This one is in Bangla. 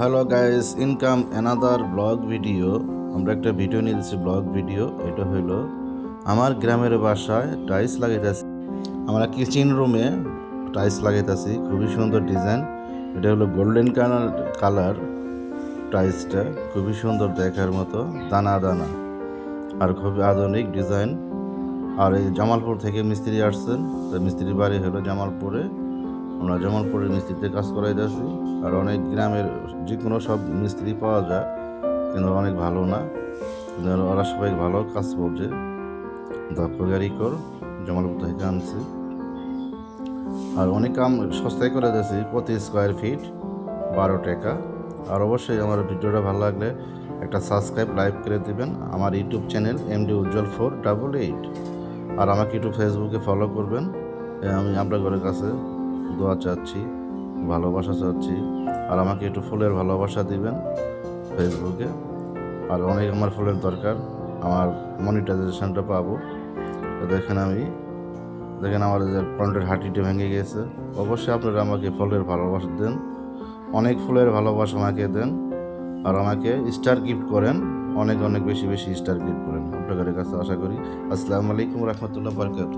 Hello guys income another vlog video আমরা একটা ভিডিও নিয়ে দিচ্ছি ব্লগ ভিডিও এটা হলো আমার গ্রামের বাসায় টাইলস লাগাইতেছি। আমরা কিচেন রুমে টাইলস লাগাইতেছি, খুবই সুন্দর ডিজাইন এটা হলো গোল্ডেন কালার কালার টাইলসটা খুবই সুন্দর দেখার মতো, দানা দানা। আর খুবই আধুনিক ডিজাইন আর এই জামালপুর থেকে মিস্ত্রি আসছেন, তো মিস্ত্রির বাড়ি হলো জামালপুরে। আমরা জামালপুরের মিস্ত্রিতে কাজ করাই করাইতেছি আর অনেক গ্রামের যে কোনো সব মিস্ত্রি পাওয়া যায়, কিন্তু অনেক ভালো না। ওরা সবাই ভালো কাজ করছে। দক্ষ কারিগর জামালপুর থেকে আনছি। আর অনেক কাম সস্তায় করে দিয়েছি, প্রতি স্কোয়ার ফিট বারো টাকা। আর অবশ্যই আমার ভিডিওটা ভালো লাগলে একটা সাবস্ক্রাইব লাইক করে দিবেন। আমার YouTube channel MD Ujjwal four double eight আর আমাকে একটু ফেসবুকে ফলো করবেন। আমি আপনার ঘরের কাছে দোয়া চাচ্ছি, ভালোবাসা চাচ্ছি, আর আমাকে একটু ফুলের ভালোবাসা দিবেন ফেসবুকে। আর অনেক আমার ফুলের দরকার, আমার মনিটাইজেশনটা পাবো। তো দেখেন আমি, দেখেন আমার যে ফ্রন্টের হাঁটিটা ভেঙে গেছে। অবশ্যই আপনারা আমাকে ফুলের ভালোবাসা দেন, অনেক ফুলের ভালোবাসা আমাকে দেন, আর আমাকে স্টার গিফট করেন, অনেক অনেক বেশি বেশি স্টার গিফট করেন। আপনাদের কাছে আশা করি। আসসালামু আলাইকুম রহমতুল্লাহ বরকাত